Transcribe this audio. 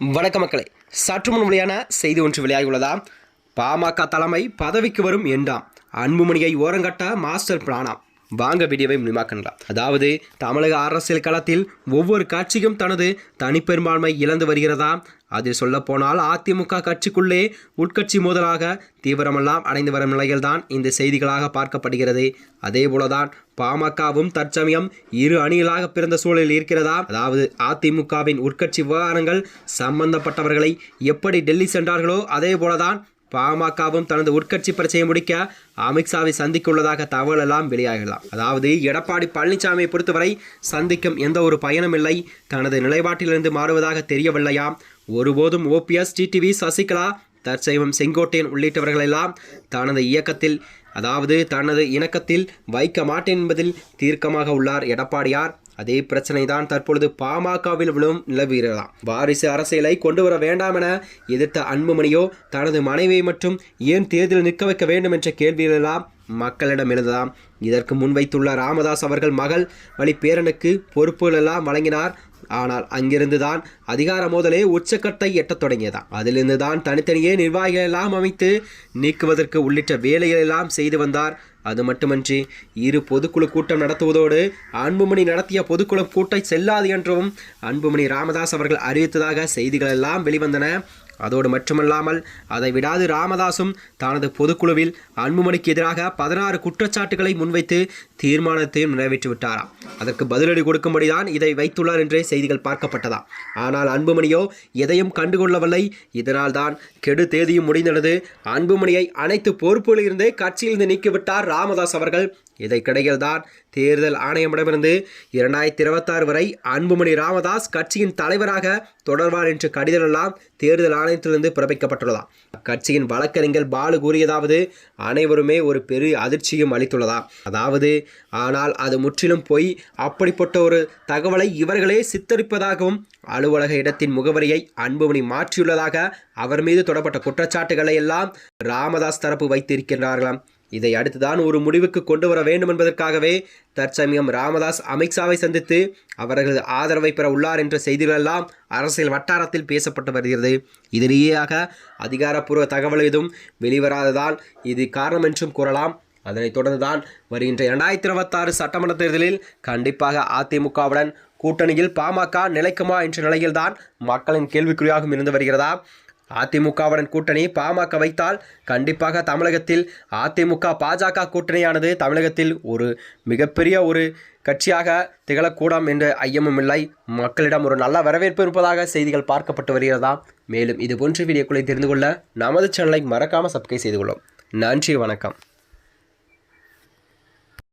வணக்க மக்களே சற்று முன் வெளியான செய்தி ஒன்று வெளியாகியுள்ளதா? பாமக தலைமை பதவிக்கு வரும் என்றாம். அன்புமணியை ஓரங்கட்ட மாஸ்டர் பிளானாம் வாங்க வீடியோவை முடிமாக்கலாம் அதாவது தமிழக அரசியல் களத்தில் ஒவ்வொரு கட்சியும் தனது தனிப்பெரும்பான்மை இழந்து வருகிறதா? அதில் சொல்லப்போனால் அதிமுக கட்சிக்குள்ளே உட்கட்சி மோதலாக தீவிரமெல்லாம் அடைந்து வரும் நிலையில்தான் இந்த செய்திகளாக பார்க்கப்படுகிறது. அதேபோலதான் பாமகவும் தற்சமயம் இரு அணிகளாக பிறந்த சூழலில் இருக்கிறதா? அதாவது அதிமுகவின் உட்கட்சி விவகாரங்கள் சம்பந்தப்பட்டவர்களை எப்படி டெல்லி சென்றார்களோ அதே போலதான் பாமகவும் தனது உட்கட்சி பிரச்சனையை முடிக்க அமித்ஷாவை சந்திக்க உள்ளதாக தகவல் எல்லாம் வெளியாகலாம். அதாவது எடப்பாடி பழனிசாமியை பொறுத்தவரை சந்திக்கும் எந்த ஒரு பயனும் இல்லை. தனது நிலைப்பாட்டிலிருந்து மாறுவதாக தெரியவில்லையாம் ஒருபோதும் ஓபிஎஸ் டிடிவி சசிகலா தற்செய்வம் செங்கோட்டையன் உள்ளிட்டவர்களெல்லாம் தனது இயக்கத்தில் அதாவது தனது இணக்கத்தில் வைக்க மாட்டேன் என்பதில் தீர்க்கமாக உள்ளார் எடப்பாடியார். அதே பிரச்சனை தான் தற்பொழுது பாமகவில் விழும் நிலவுகிறதாம் வாரிசு அரசியலை கொண்டு வர வேண்டாம் என எதிர்த்த அன்புமணியோ தனது மனைவியை மட்டும் ஏன் தேர்தலில் நிற்க வைக்க வேண்டும் என்ற கேள்விகளெல்லாம் மக்களிடம் எழுந்ததாம். இதற்கு முன்வைத்துள்ள ராமதாஸ் அவர்கள் மகள் வழி பேரனுக்கு பொறுப்புகளெல்லாம் வழங்கினார். ஆனால் அங்கிருந்து தான் அதிகார மோதலே உச்சக்கட்டை எட்டத் தொடங்கியதாம். அதிலிருந்து தான் தனித்தனியே நிர்வாகிகள் எல்லாம் அமைத்து நீக்குவதற்கு உள்ளிட்ட வேலைகளெல்லாம் செய்து வந்தார் அது மட்டுமன்றி இரு பொதுக்குழு கூட்டம் நடத்துவதோடு அன்புமணி நடத்திய பொதுக்குழு கூட்டம் செல்லாது என்றும் அன்புமணி ராமதாஸ் அவர்கள் அறிவித்ததாக செய்திகள் எல்லாம் வெளிவந்தன. அதோடு மட்டுமல்லாமல் அதை விடாது ராமதாசும் தனது பொதுக்குழுவில் அன்புமணிக்கு எதிராக பதினாறு குற்றச்சாட்டுகளை முன்வைத்து தீர்மானத்தையும் நிறைவேற்றிவிட்டாராம் அதற்கு பதிலடி கொடுக்கும்படிதான் இதை வைத்துள்ளார் என்றே செய்திகள் பார்க்கப்பட்டதா. ஆனால் அன்புமணியோ எதையும் கண்டுகொள்ளவில்லை. இதனால் தான் கெடு தேதியும் முடிந்தது அன்புமணியை அனைத்து பொறுப்புகளிலிருந்து கட்சியிலிருந்து நீக்கிவிட்டார் ராமதாஸ் அவர்கள். இதற்கிடையில் தான் தேர்தல் ஆணையமிடமிருந்து இரண்டாயிரத்தி இருபத்தாறு வரை அன்புமணி ராமதாஸ் கட்சியின் தலைவராக தொடர்வார் என்று கடிதம் எல்லாம் தேர்தல் ஆணையத்திலிருந்து பிறப்பிக்கப்பட்டுள்ளதா கட்சியின் வழக்கறிஞர் பாலு கூறியதாவது அனைவருமே ஒரு பெரிய அதிர்ச்சியும் அளித்துள்ளதா அதாவது ஆனால் அது முற்றிலும் போய். அப்படிப்பட்ட ஒரு தகவலை இவர்களே சித்தரிப்பதாகவும் அலுவலக இடத்தின் முகவரியை அன்புமணி மாற்றியுள்ளதாக அவர் மீது தொடப்பட்ட குற்றச்சாட்டுகளை எல்லாம் ராமதாஸ் தரப்பு வைத்திருக்கின்றார்களாம். இதை அடுத்துதான் ஒரு முடிவுக்கு கொண்டு வர வேண்டும் என்பதற்காகவே தற்சமயம் ராமதாஸ் அமித்ஷாவை சந்தித்து அவர்களது ஆதரவை பெற உள்ளார் என்ற செய்திகளெல்லாம் அரசியல் வட்டாரத்தில் பேசப்பட்டு வருகிறது. இதனிடையாக அதிகாரப்பூர்வ தகவல் எதுவும் வெளிவராததால் இது காரணம் என்றும் கூறலாம். அதனைத் தொடர்ந்துதான் வருகின்ற இரண்டாயிரத்தி இருபத்தாறு சட்டமன்ற தேர்தலில் கண்டிப்பாக அதிமுகவுடன் கூட்டணியில் பாமக நிலைக்குமா என்ற நிலையில்தான் மக்களின் கேள்விக்குறியாகவும் இருந்து வருகிறதா? அதிமுகவுடன் கூட்டணி பாமக வைத்தால் கண்டிப்பாக தமிழகத்தில் அதிமுக பாஜக கூட்டணியானது தமிழகத்தில் ஒரு மிகப்பெரிய ஒரு கட்சியாக திகழக்கூடும் என்ற ஐயமும் இல்லை. மக்களிடம் ஒரு நல்ல வரவேற்பு இருப்பதாக செய்திகள் பார்க்கப்பட்டு வருகிறதா? மேலும் இது போன்ற வீடியோக்களை தெரிந்து கொள்ள நமது சேனலை மறக்காமல் சப்ஸ்கிரைப் செய்து கொள்ளும் நன்றி வணக்கம்.